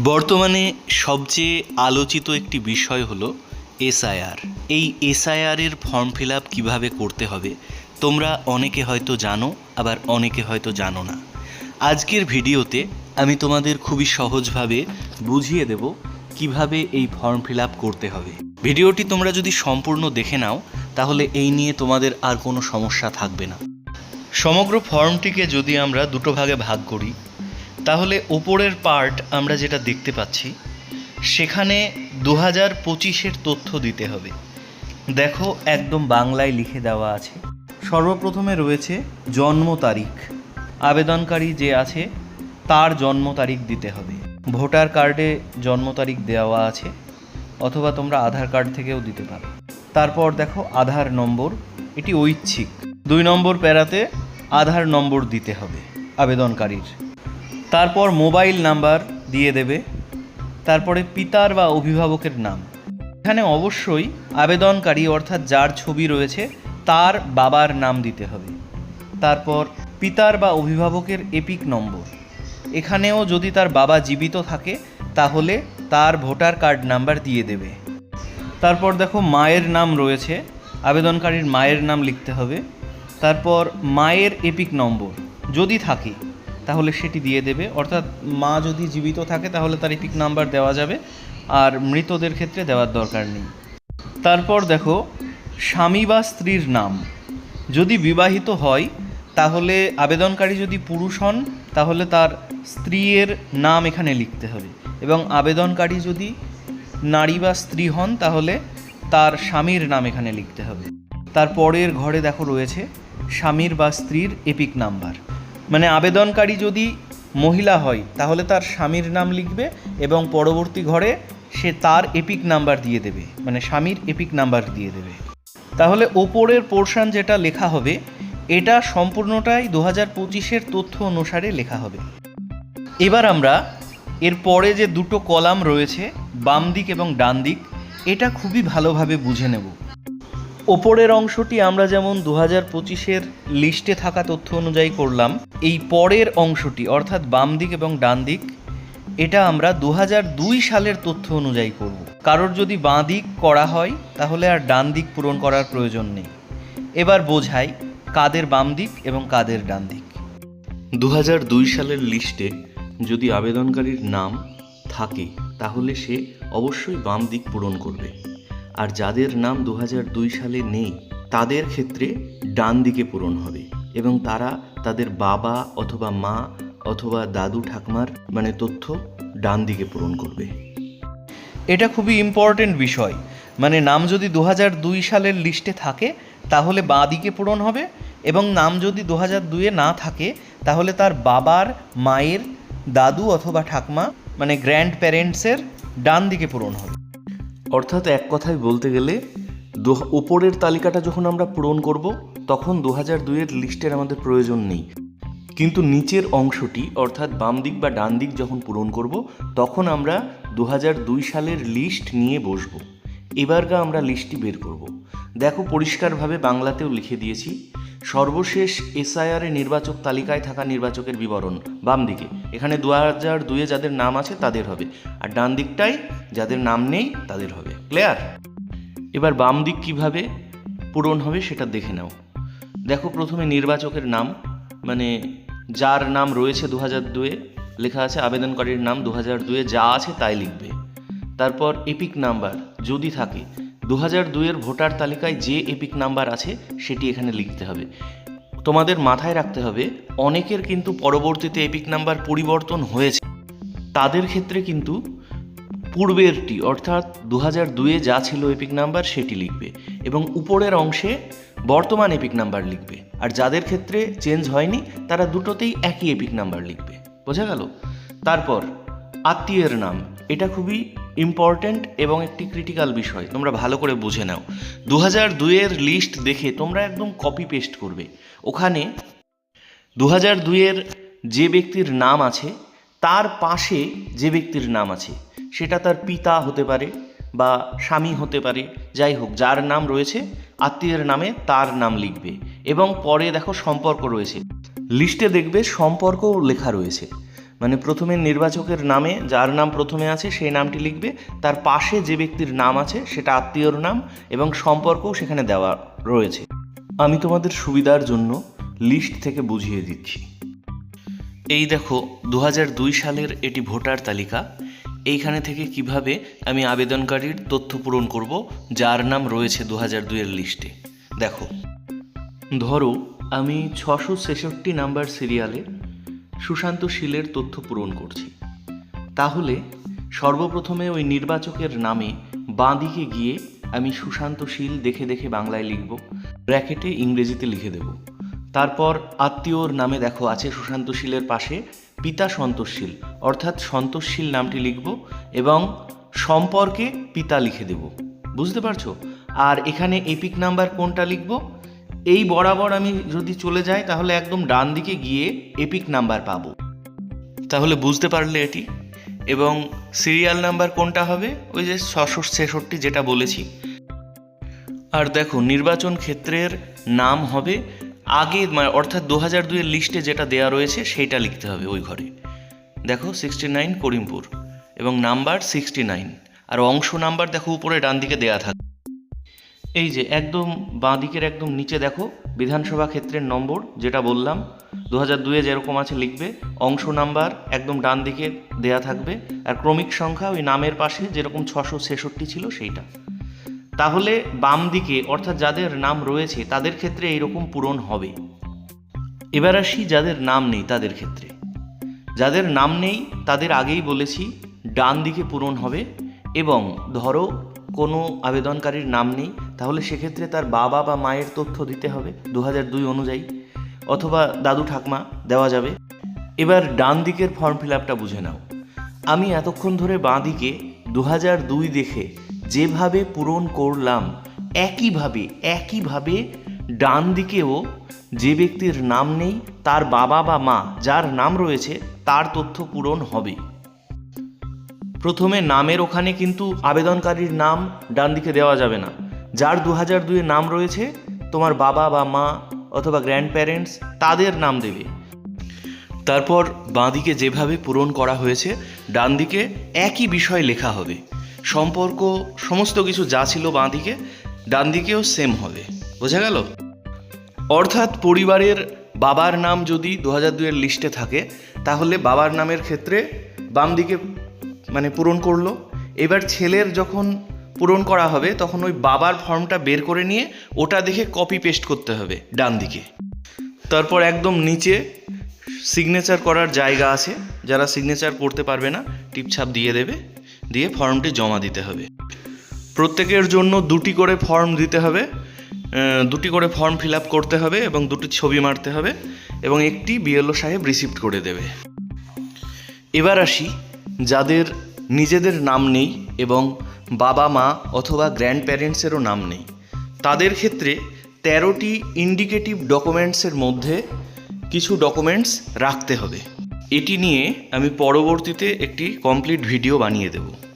বর্তমানে সবচেয়ে আলোচিত একটি বিষয় হলো এসআইআর। এই এসআইআরের ফর্ম ফিল আপ কীভাবে করতে হবে, তোমরা অনেকে হয়তো জানো, আবার অনেকে হয়তো জানো না। আজকের ভিডিওতে আমি তোমাদের খুবই সহজভাবে বুঝিয়ে দেব কীভাবে এই ফর্ম ফিল আপ করতে হবে। ভিডিওটি তোমরা যদি সম্পূর্ণ দেখে নাও, তাহলে এই নিয়ে তোমাদের আর কোনো সমস্যা থাকবে না। সমগ্র ফর্মটিকে যদি আমরা দুটো ভাগে ভাগ করি তাহলে ওপরের পার্ট আমরা যেটা দেখতে পাচ্ছি, সেখানে দু হাজার পঁচিশের তথ্য দিতে হবে। দেখো একদম বাংলায় লিখে দেওয়া আছে। সর্বপ্রথমে রয়েছে জন্ম তারিখ। আবেদনকারী যে আছে, তার জন্ম তারিখ দিতে হবে। ভোটার কার্ডে জন্ম তারিখ দেওয়া আছে, অথবা তোমরা আধার কার্ড থেকেও দিতে পারো। তারপর দেখো আধার নম্বর, এটি ঐচ্ছিক। দুই নম্বর প্যারাতে আধার নম্বর দিতে হবে আবেদনকারীর। তারপর মোবাইল নাম্বার দিয়ে দেবে, তারপরে পিতার বা অভিভাবকের নাম। এখানে অবশ্যই আবেদনকারী অর্থাৎ যার ছবি রয়েছে, তার বাবার নাম দিতে হবে। তারপর পিতার বা অভিভাবকের এপিক নম্বর। এখানেও যদি তার বাবা জীবিত থাকে, তাহলে তার ভোটার কার্ড নাম্বার দিয়ে দেবে। তারপর দেখো মায়ের নাম রয়েছে, আবেদনকারীর মায়ের নাম লিখতে হবে। তারপর মায়ের এপিক নম্বর। যদি থাকে তাহলে সেটি দিয়ে দেবে। অর্থাৎ মা যদি জীবিত থাকে, তাহলে তার এপিক নাম্বার দেওয়া যাবে। আর মৃতদের ক্ষেত্রে দেওয়ার দরকার নেই। তারপর দেখো, স্বামী বা স্ত্রীর নাম। যদি বিবাহিত হয়, তাহলে আবেদনকারী যদি পুরুষ হন, তাহলে তার স্ত্রীর নাম এখানে লিখতে হবে। এবং আবেদনকারী যদি নারী বা স্ত্রী হন, তাহলে তার স্বামীর নাম এখানে লিখতে হবে। তারপরের ঘরে দেখো রয়েছে, স্বামীর বা স্ত্রীর এপিক নাম্বার মানে আবেদনকারী যদি মহিলা হয়, তাহলে তার স্বামীর নাম লিখবে এবং পরবর্তী ঘরে সে তার এপিক নাম্বার দিয়ে দেবে মানে স্বামীর এপিক নাম্বার দিয়ে দেবে। তাহলে ওপরের পোর্শন যেটা লেখা হবে, এটা সম্পূর্ণটাই দু হাজার পঁচিশের তথ্য অনুসারে লেখা হবে। এবার আমরা এর পরে যে দুটো কলাম রয়েছে, বাম দিক এবং ডান দিক, এটা খুবই ভালোভাবে বুঝে নেব। ওপরের অংশটি আমরা যেমন দু হাজার পঁচিশের লিস্টে থাকা তথ্য অনুযায়ী করলাম, এই পরের অংশটি, অর্থাৎ বাম দিক এবং ডান দিক, এটা আমরা দু দুই সালের তথ্য অনুযায়ী করব। কারোর যদি বাঁ দিক করা হয়, তাহলে আর ডান দিক পূরণ করার প্রয়োজন নেই। এবার বোঝাই কাদের বাম দিক এবং কাদের ডান দিক। দু দুই সালের লিস্টে যদি আবেদনকারীর নাম থাকে, তাহলে সে অবশ্যই বাম দিক পূরণ করবে। আর যাদের নাম দু সালে নেই, তাদের ক্ষেত্রে ডান দিকে পূরণ হবে এবং তারা তাদের বাবা অথবা মা অথবা দাদু ঠাকমার মানে তথ্য ডান দিকে পূরণ করবে। এটা খুবই ইম্পর্টেন্ট বিষয়। মানে নাম যদি দু সালের লিস্টে থাকে, তাহলে বাঁ দিকে পূরণ হবে এবং নাম যদি দু হাজার দুয়ে না থাকে, তাহলে তার বাবার, মায়ের, দাদু অথবা ঠাকমা মানে গ্র্যান্ড প্যারেন্টসের ডান দিকে পূরণ হবে। অর্থাৎ এক কথায় বলতে গেলে উপরের তালিকাটা যখন আমরা পূরণ করব, তখন দু হাজার দুইয়ের লিস্টের আমাদের প্রয়োজন নেই। কিন্তু নিচের অংশটি, অর্থাৎ বাম দিক বা ডান দিক যখন পূরণ করব, তখন আমরা দু দুই সালের লিস্ট নিয়ে বসবো। এবারকা আমরা লিস্টটি বের করব। দেখো, পরিষ্কারভাবে বাংলাতেও লিখে দিয়েছি সর্বশেষ এসআইআর নির্বাচক তালিকায় থাকা নির্বাচকের বিবরণ, বাম দিকে। এখানে দু হাজার দুয়ে যাদের নাম আছে তাদের হবে। আর ডান দিকটাই যাদের নাম নেই তাদের হবে। ক্লিয়ার? এবার বাম দিক কীভাবে পূরণ হবে সেটা দেখে নাও। দেখো প্রথমে নির্বাচকের নাম মানে যার নাম রয়েছে দু হাজার দুয়ে লেখা আছে আবেদনকারীর নাম দু হাজার দুয়ে যা আছে তাই লিখবে। তারপর এপিক নাম্বার, যদি থাকে দু হাজার দুয়ের ভোটার তালিকায় যে এপিক নাম্বার আছে, সেটি এখানে লিখতে হবে। তোমাদের মাথায় রাখতে হবে, অনেকের কিন্তু পরবর্তীতে এপিক নাম্বার পরিবর্তন হয়েছে। তাদের ক্ষেত্রে কিন্তু পূর্বেরটি, অর্থাৎ দু হাজার দুয়ে যা ছিল এপিক নাম্বার, সেটি লিখবে এবং উপরের অংশে বর্তমান এপিক নাম্বার লিখবে। আর যাদের ক্ষেত্রে চেঞ্জ হয়নি, তারা দুটোতেই একই এপিক নাম্বার লিখবে। বোঝা গেল? তারপর, আত্মীয়ের নাম, এটা খুবই ইম্পর্ট্যান্ট এবং একটি ক্রিটিক্যাল বিষয়, তোমরা ভালো করে বুঝে নাও। দু হাজার দুইয়ের লিস্ট দেখে তোমরা একদম কপি পেস্ট করবে। ওখানে দু হাজার দুইয়ের যে ব্যক্তির নাম আছে, তার পাশে যে ব্যক্তির নাম আছে, সেটা তার পিতা হতে পারে বা স্বামী হতে পারে, যাই হোক, যার নাম রয়েছে, আত্মীয়ের নামে তার নাম লিখবে। এবং পরে দেখো সম্পর্ক রয়েছে। লিস্টে দেখবে সম্পর্কও লেখা রয়েছে। মানে প্রথমে নির্বাচকের নামে, যার নাম প্রথমে আছে, সেই নামটি লিখবে। তার পাশে যে ব্যক্তির নাম আছে, সেটা আত্মীয়র নাম এবং সম্পর্কও সেখানে দেওয়া রয়েছে। আমি তোমাদের সুবিধার জন্য লিস্ট থেকে বুঝিয়ে দিচ্ছি। এই দেখো, দু হাজার দুই সালের এটি ভোটার তালিকা। এইখানে থেকে কীভাবে আমি আবেদনকারীর তথ্য পূরণ করব, যার নাম রয়েছে দু হাজার দুইয়ের লিস্টে। দেখো, ধরো, আমি ছশো ছেষট্টি নাম্বার সিরিয়ালে সুশান্ত শীলের তথ্য পূরণ করছি। তাহলে সর্বপ্রথমে ওই নির্বাচকের নামে বাঁদিকে গিয়ে আমি সুশান্ত শীল দেখে দেখে বাংলায় লিখব, ব্র্যাকেটে ইংরেজিতে লিখে দেব। তারপর আত্মীয়র নামে দেখো আছে সুশান্ত শীলের পাশে পিতা সন্তোষশীল অর্থাৎ সন্তোষশীল নামটি লিখব এবং সম্পর্কে পিতা লিখে দেব। বুঝতে পারছ? আর এখানে এপিক নাম্বার কোনটা লিখব? এই বরাবর আমি যদি চলে যাই, তাহলে একদম ডান দিকে গিয়ে এপিক নাম্বার পাবো। তাহলে বুঝতে পারলে এটি। এবং সিরিয়াল নাম্বার কোনটা হবে? ওই যে ছশো ছেষট্টি যেটা বলেছি। আর দেখো, নির্বাচন ক্ষেত্রের নাম হবে আগে মানে অর্থাৎ দু হাজার দুইয়ের লিস্টে যেটা দেওয়া রয়েছে, সেইটা লিখতে হবে ওই ঘরে। দেখো সিক্সটি নাইন করিমপুর। এবং নাম্বার সিক্সটি নাইন আর অংশ নাম্বার দেখো, উপরে ডান দিকে দেওয়া থাকে এই যে একদম বাঁ দিকের একদম নিচে দেখো, বিধানসভা ক্ষেত্রের নম্বর যেটা বললাম দু হাজার দুয়ে যেরকম আছে লিখবে, অংশ নাম্বার একদম ডান দিকে দেয়া থাকবে, আর ক্রমিক সংখ্যা ওই নামের পাশে যেরকম ছশো ছেষট্টি ছিল সেইটা। তাহলে বাম দিকে, অর্থাৎ যাদের নাম রয়েছে, তাদের ক্ষেত্রে এইরকম পূরণ হবে। এবার আসি যাদের নাম নেই তাদের ক্ষেত্রে। যাদের নাম নেই, তাদের আগেই বলেছি, ডান দিকে পূরণ হবে এবং ধরো কোনো আবেদনকারীর নাম নেই তাহলে সেক্ষেত্রে তার বাবা বা মায়ের তথ্য দিতে হবে দু দুই অনুযায়ী। অথবা দাদু ঠাকমা, দেওয়া যাবে। এবার ডান দিকের ফর্ম ফিল আপটা বুঝে নাও। আমি এতক্ষণ ধরে বাঁ দিকে দু দুই দেখে যেভাবে পূরণ করলাম, একইভাবে একইভাবে ডান দিকেও যে ব্যক্তির নাম নেই, তার বাবা বা মা, যার নাম রয়েছে, তার তথ্য পূরণ হবে। প্রথমে নামের ওখানে কিন্তু আবেদনকারীর নাম ডান দিকে দেওয়া যাবে না। যার দু হাজার দুয়ে নাম রয়েছে তোমার বাবা বা মা অথবা গ্র্যান্ড প্যারেন্টস তাদের নাম দেবে। তারপর বাঁদিকে যেভাবে পূরণ করা হয়েছে ডান দিকে একই বিষয় লেখা হবে। সম্পর্ক, সমস্ত কিছু যা ছিল বাঁদিকে ডান দিকেও সেম হবে। বোঝা গেল? অর্থাৎ পরিবারের বাবার নাম যদি দু হাজার দুইয়ের লিস্টে থাকে, তাহলে বাবার নামের ক্ষেত্রে বাম দিকে মানে পূরণ করল। এবার ছেলের যখন পূরণ করা হবে, তখন ওই বাবার ফর্মটা বের করে নিয়ে ওটা দেখে কপি পেস্ট করতে হবে, ডান দিকে। তারপর একদম নিচে সিগনেচার করার জায়গা আছে, যারা সিগনেচার করতে পারবে না টিপছাপ দিয়ে দেবে, দিয়ে ফর্মটি জমা দিতে হবে। প্রত্যেকের জন্য দুটি করে ফর্ম দিতে হবে দুটি করে ফর্ম ফিল আপ করতে হবে এবং দুটি ছবি মারতে হবে এবং একটি বিএলও সাহেব রিসিপ্ট করে দেবে। এবার আসি যাদের নিজেদের নাম নেই এবং বাবা, মা অথবা গ্র্যান্ড প্যারেন্টসেরও নাম নেই। তাদের ক্ষেত্রে তেরোটি ইন্ডিকেটিভ ডকুমেন্টসের মধ্যে কিছু ডকুমেন্টস রাখতে হবে। এটি নিয়ে আমি পরবর্তীতে একটি কমপ্লিট ভিডিও বানিয়ে দেবো।